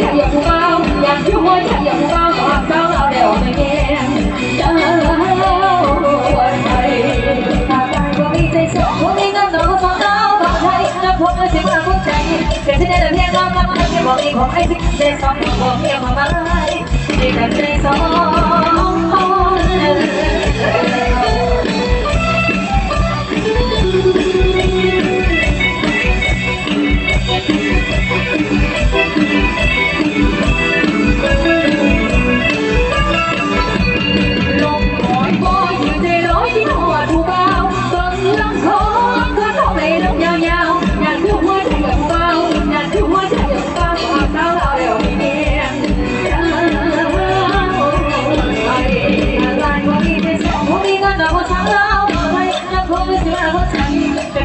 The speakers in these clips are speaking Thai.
แค่อยากผู้เบาอยากอยู่แค่อยากผู้เบาบอกเศร้าเอาเดี๋ยวไม่แง่เจ้าวันไทยถ้าตายก็มีใจสองคนนี้ก็ต้องขอเต้าขอไทยนับพบกันสิมาพูดใจเพียงที่ได้แต่เพียงเรารับมันที่บอกอีกของไอ้สิใดสองบอกเมียมาไม่ดีกันใจส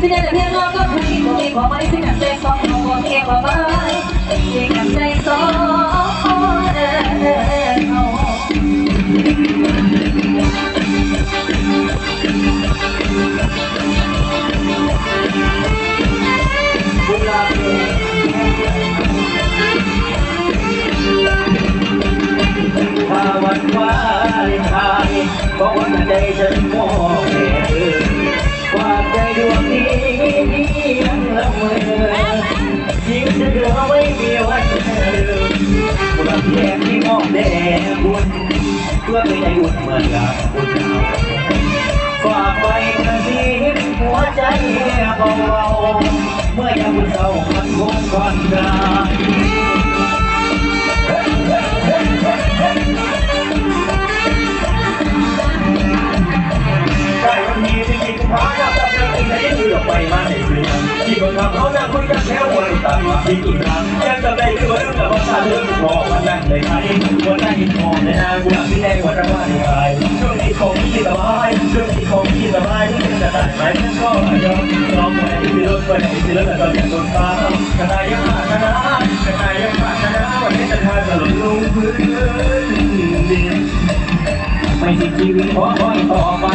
ที่ได้แต่เพียงเราก็คือคนนี้ความหมายสิ่งนั้นใจสองคนเองความหมายสิ่งนั้นใจสองเออ จะเดือไม่มีวันลืมบุญแย่ที่มองแดงบุญเพื่อไป็นใจอุ่นเหมือนกับบุญฝากไปกระซิบหัวใจเบาเมื่อยามบุญเศร้ามันคงก่อนได้ ที่อีกครั้งยังจะได้เรื่องแต่ว่าถ้าเรื่องรอมันนั่งในใครวันนั้นอินมองในนางกูที่แรกว่าจะว่าในใครช่วงนี้ของที่สบายช่วงนี้ของที่สบายที่จะตัดไหมฉันก็ยอมยอมไปที่รถไปที่รถแต่ก็ยังโดนฟ้าขณะยังผ่านขณะขณะยังผ่านขณะวันนี้จะพาจะหล่นลงพื้นดินไม่สิ้นชีวิตขอคอยต่อไป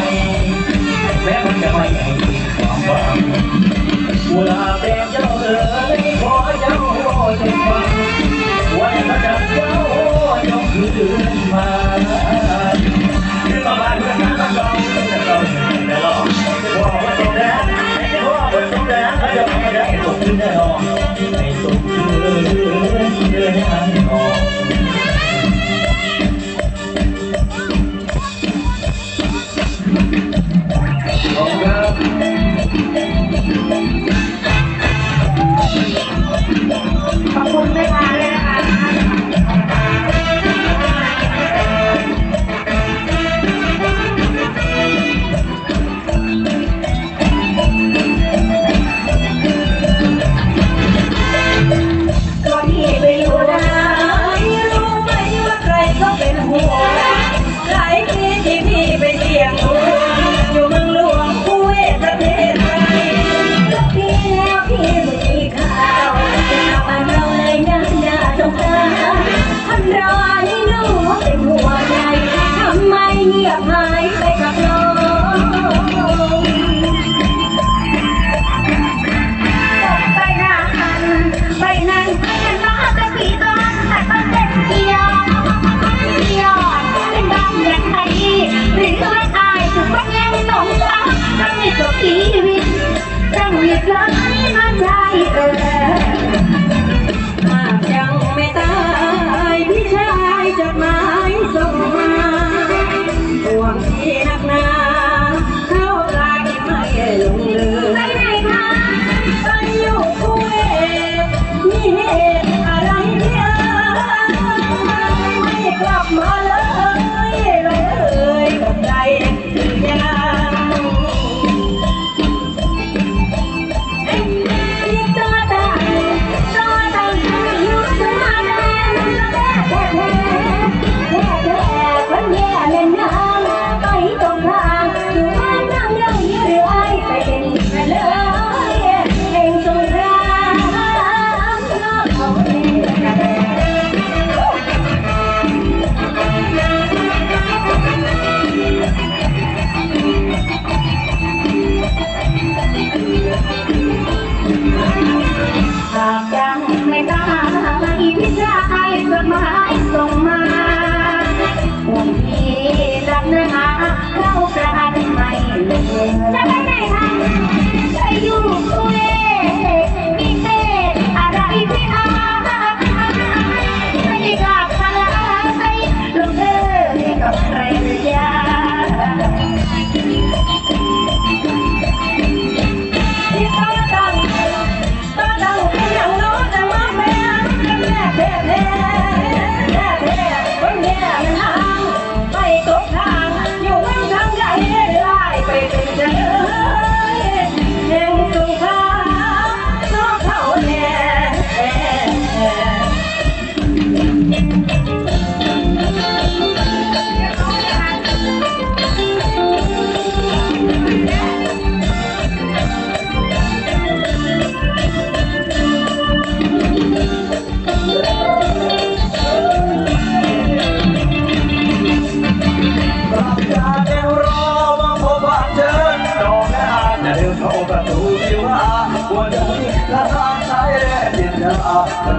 ได้ตก Hallelujah.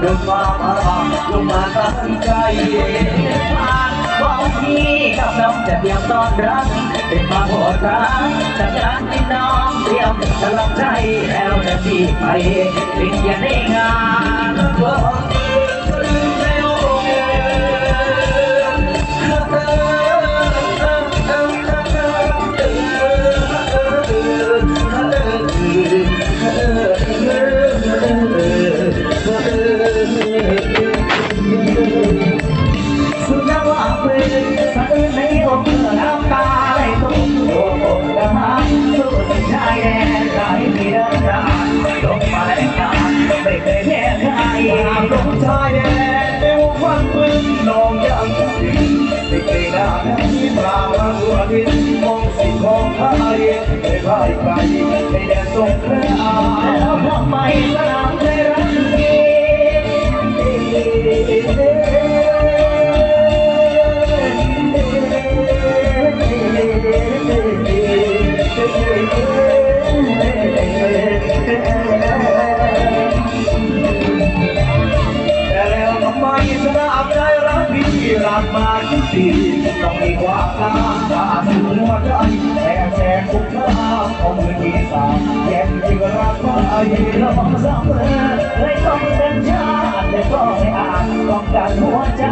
เดินมามาลงมาตั้งใจบอกพี่กับน้องจะเตรียมต้อนรับเป็นมาโหดราณจากการที่น้องเตรียมกำลังใจแล้วจะที่ไปเป็นอย่างในงานตัวพี่ วินมองสิ่งของไทยไม่พ่ายใครในแดนสงครามแล้วทำไมสนามเทย อยุเราต้องเสมอเลยต้องเดินชาติแต่ก็ไม่อาจต้องกันหัวใจ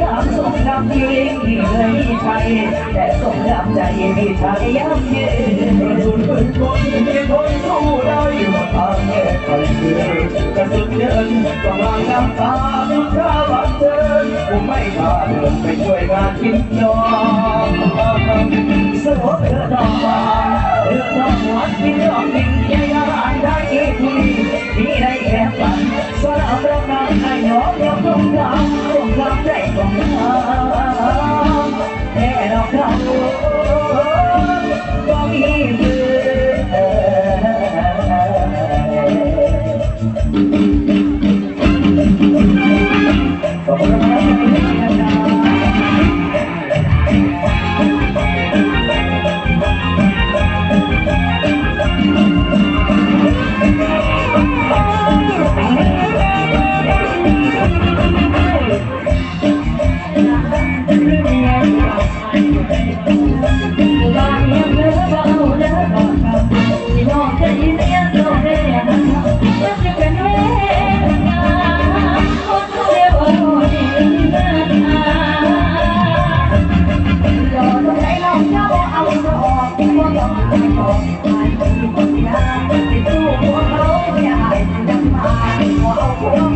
ยามสงครามยิงที่เลยมีชัยแต่สงครามใจมีชัยยับเย็นกระสุนปืนคนมีคนสู้ได้หมดทางแยกไปคือกระสุนเดินกำลังน้ำตาทุกข้าบัน ไม่พาเดินไปช่วยงานกินยอมสมเรือดอกมาเธอดอกหวานกินดอกกินยายาอันได้กี่ทีมีได้แค่ฝันสลับรัก Oh,